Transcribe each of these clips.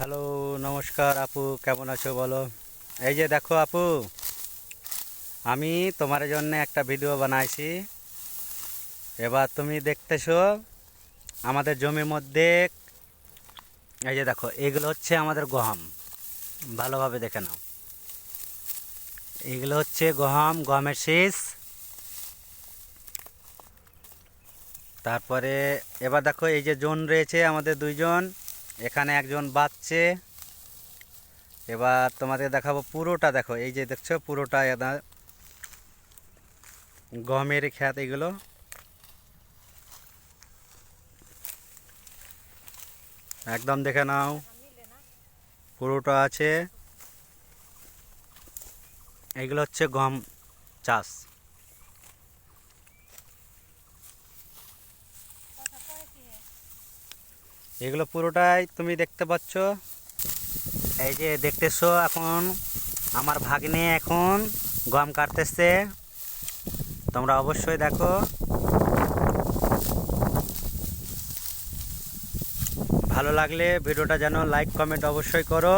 Hello, নমস্কার আপু, কেমন আছো বলো? এই যে দেখো আপু, আমি তোমার জন্য একটা ভিডিও বানাইছি। এবার তুমি দেখতেছো, আমাদের জমির মধ্যে, এই যে দেখো, এগুলো হচ্ছে আমাদের গহম। ভালোভাবে দেখে নাও। এগুলো হচ্ছে গহম, গমের শীষ। তারপরে, এবার দেখো, এই যে জোন রয়েছে আমাদের দুইজন। এখানে একজন বাচ্চে। এবার তোমাদের দেখাবো পুরোটা, দেখো, এই যে দেখছ পুরোটা গমের খ্যাত এগুলো। একদম দেখে নাও, পুরোটা আছে। এগুলো হচ্ছে গম চাষ। এগুলো পুরোটাই তুমি দেখতে পাচ্ছ। এই যে দেখতেছো এখন আমার ভাগ্নে এখন গম কাটতেছে। তোমরা অবশ্যই দেখো। ভালো লাগলে ভিডিওটা যেন লাইক, কমেন্ট অবশ্যই করো।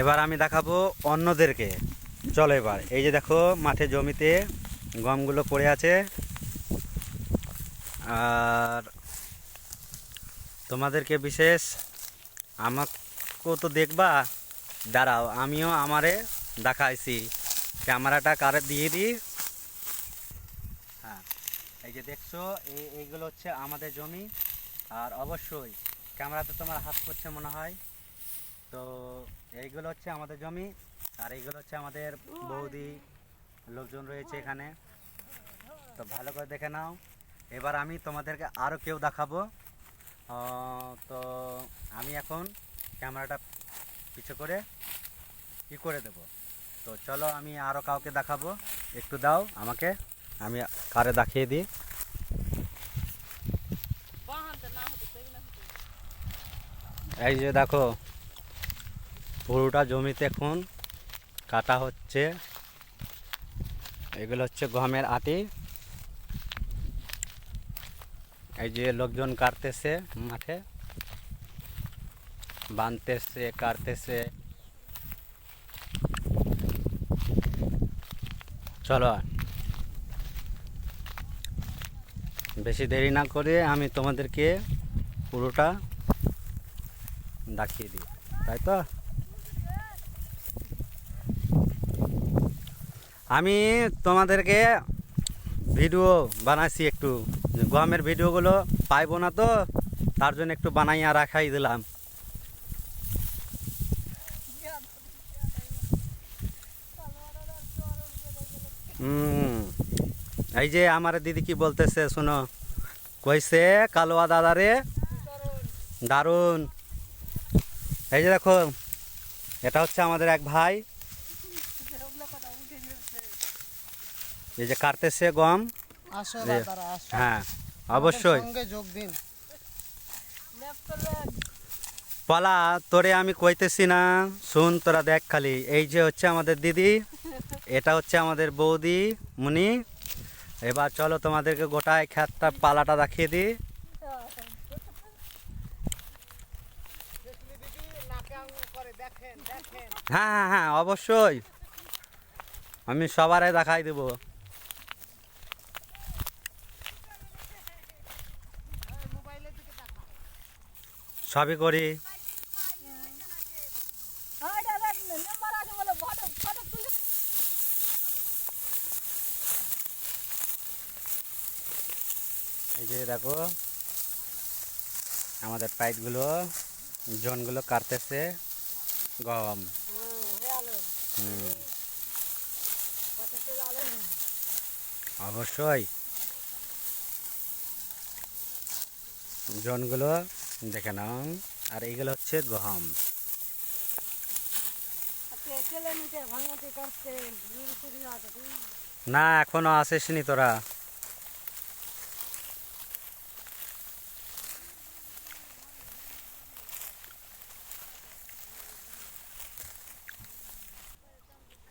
এবার আমি দেখাবো অন্যদেরকে। চলো এবার, এই যে দেখো মাঠে জমিতে গমগুলো পড়ে আছে। আর তোমাদেরকে বিশেষ আমাকেও তো দেখবা। দাঁড়াও, আমিও আমারে দেখাইছি। ক্যামেরাটা কারে দিয়ে দিই হ্যাঁ এই যে দেখছ, এই এইগুলো হচ্ছে আমাদের জমি। আর অবশ্যই ক্যামেরাতে তোমার হাত করছে মনে হয়। তো এইগুলো হচ্ছে আমাদের জমি। আর এইগুলো হচ্ছে আমাদের বৌদি, লোকজন রয়েছে এখানে। তো ভালো করে দেখে নাও। এবার আমি তোমাদেরকে আরও কেউ দেখাবো। তো আমি এখন ক্যামেরাটা পিছু করে ই করে দেব। তো চলো আমি আরও কাউকে দেখাবো। একটু দাও আমাকে, আমি কারে দেখিয়ে দিই। এই যে দেখো, পুরোটা জমিতে এখন কাটা হচ্ছে। এগুলো হচ্ছে গমের আটি। এই যে লোকজন কাটতেছে মাঠে, বানতেছে, কাটতেছে। চলো বেশি দেরি না করে আমি তোমাদেরকে পুরোটা দেখিয়ে দিই, তাই তো? আমি তোমাদেরকে ভিডিও বানাইছি একটু। গমের ভিডিওগুলো পাইবো না তো, তার জন্য একটু বানাইয়া রাখাই দিলাম। এই যে আমার দিদি কি বলতেছে শোনো? কইছে, কালোয়া দাদারে? দারুণ। এই যে দেখো, এটা হচ্ছে আমাদের এক ভাই। এই যে কাটতেছে গম। হ্যাঁ অবশ্যই। পলা তোরে আমি কইতেছি না। শুন তোরা দেখ খালি। এই যে হচ্ছে আমাদের দিদি এটা হচ্ছে আমাদের বৌদি মুনি। এবার চলো তোমাদেরকে গোটায় খ্যাতটা পালাটা দেখিয়ে দিই। হ্যাঁ হ্যাঁ হ্যাঁ অবশ্যই। আমি সবারই দেখাই দেবো। সবই করি। এই যে দেখো আমাদের পাইপগুলো জনগুলো কাটতেছে গম। অবশ্যই। জনগুলো দেখে নাও। আর এইগুলো হচ্ছে গম না, এখনও আসিসনি তোরা।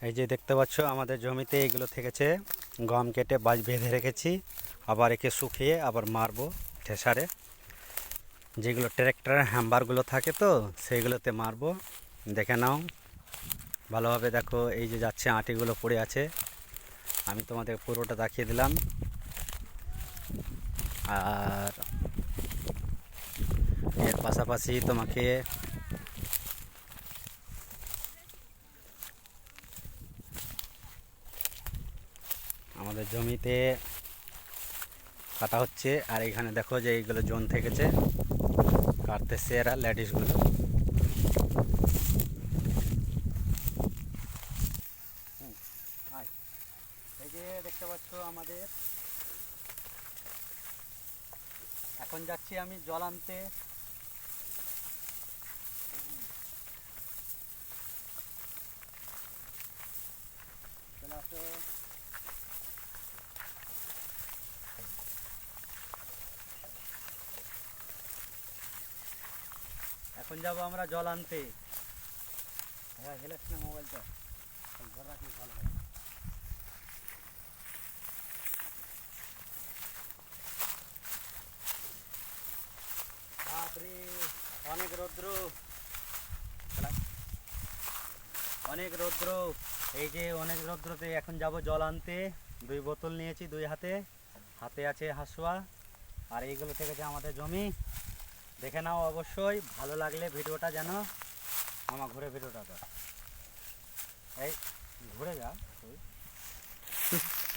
এই যে দেখতে পাচ্ছ, আমাদের জমিতে এগুলো থেকেছে। গম কেটে বাজ বেঁধে রেখেছি। আবার একে শুকিয়ে আবার মারবো, ঠেসারে। যেগুলো ট্র্যাক্টরের হ্যাম্বারগুলো থাকে তো, সেইগুলোতে মারবো। দেখে নাও। ভালোভাবে দেখো, এই যে যাচ্ছে আটিগুলো পড়ে আছে। আমি তোমাদের পুরোটা দেখিয়ে দিলাম। আর এর পাশাপাশি তোমাকে আমাদের জমিতে কাটা হচ্ছে। আর এখানে দেখো যে এইগুলো জোন থেকেছে। কাটতেছে এরা ল্যাডিসগুলো এই যে দেখতে পাচ্ছ আমাদের। এখন যাচ্ছি আমি জল আনতে চলে আসো এখন যাব আমরা জল আনতে। হ্যাঁ হেলেস না মোবাইলটা ঘর ভালো হয়। বাপরে, অনেক রৌদ্র। অনেক রৌদ্র। এই যে অনেক রৌদ্রতে এখন যাব জল আনতে। দুই বোতল নিয়েছি দুই হাতে। হাতে আছে হাসুয়া। আর এইগুলো থেকে যে আমাদের জমি। দেখে নাও অবশ্যই, ভালো লাগলে ভিডিওটা যেন আমার ঘুরে ভিডিওটা কর এই, ঘুরে যা।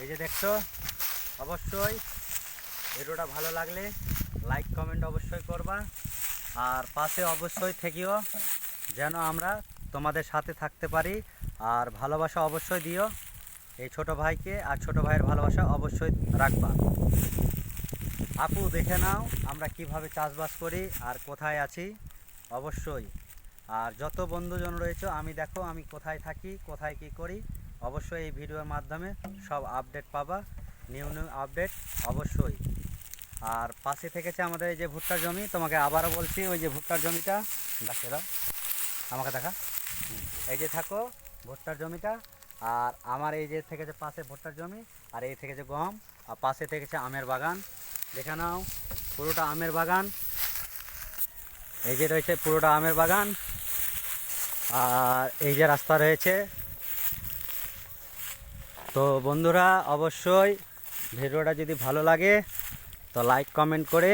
এই যে দেখছ, অবশ্যই ভিডিওটা ভালো লাগলে লাইক কমেন্ট অবশ্যই করবা। আর পাশে অবশ্যই থেকেও যেন আমরা তোমাদের সাথে থাকতে পারি। আর ভালোবাসা অবশ্যই দিও এই ছোট ভাইকে, আর ছোট ভাইয়ের ভালোবাসা অবশ্যই রাখবা। আপু দেখে নাও আমরা কীভাবে চাষবাস করি আর কোথায় আছি। অবশ্যই। আর যত বন্ধুজন রয়েছে, আমি দেখো, আমি কোথায় থাকি, কোথায় কি করি, অবশ্যই এই ভিডিওর মাধ্যমে সব আপডেট পাবা, নিউ নিউ আপডেট, অবশ্যই। আর পাশে থেকেছে আমাদের এই যে ভুট্টার জমি, তোমাকে আবারও বলছি, ওই যে ভুট্টার জমিটা, দেখে দাও আমাকে দেখা। এই যে থাকো, ভুট্টার জমিটা, আর আমার এই যে থেকেছে পাশে ভুট্টার জমি, আর এই থেকেছে গম, আর পাশে থেকেছে আমের বাগান। দেখে নাও, পুরোটা আমের বাগান। এই যে রয়েছে পুরোটা আমের বাগান, আর এই যে রাস্তা রয়েছে। তো বন্ধুরা, অবশ্যই ভিডিওটা যদি ভালো লাগে, তো লাইক, কমেন্ট করে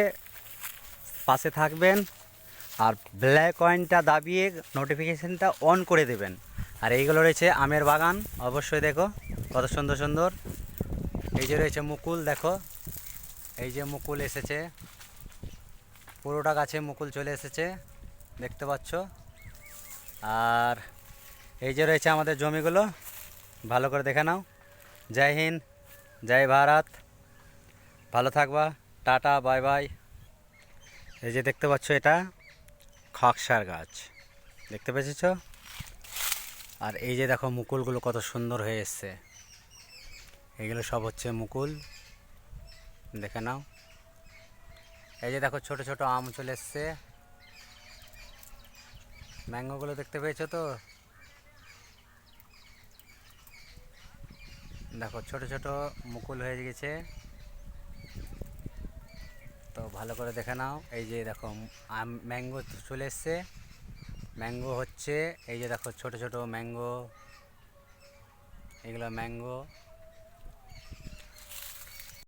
পাশে থাকবেন, আর ব্ল্যাক কয়েনটা দাবিয়ে নোটিফিকেশানটা অন করে দেবেন। আর এইগুলো রয়েছে আমের বাগান, অবশ্যই দেখো, কত সুন্দর সুন্দর। এই যে রয়েছে মুকুল, দেখো। এই যে মুকুল এসেছে। পুরোটা গাছে মুকুল চলে এসেছে, দেখতে পাচ্ছ। আর এই যে রয়েছে আমাদের জমিগুলো, ভালো করে দেখে নাও। জয় হিন্দ, জয় ভারত। ভালো থাকবা, টাটা, বাই বাই। এই যে দেখতে পাচ্ছ এটা, খকসার গাছ। দেখতে পেয়েছ? আর এই যে দেখো মুকুলগুলো কত সুন্দর হয়ে এসছে। এগুলো সব হচ্ছে মুকুল। দেখে নাও। এই যে দেখো ছোট ছোট আম চলে এসছে। ম্যাঙ্গোগুলো দেখতে পেয়েছ তো? দেখো ছোট ছোট মুকুল হয়ে গেছে। তো ভালো করে দেখে নাও। এই যে দেখো আম, ম্যাঙ্গো চলে এসছে। ম্যাঙ্গো হচ্ছে, এই যে দেখো ছোট ছোট ম্যাঙ্গো। এগুলো ম্যাঙ্গো।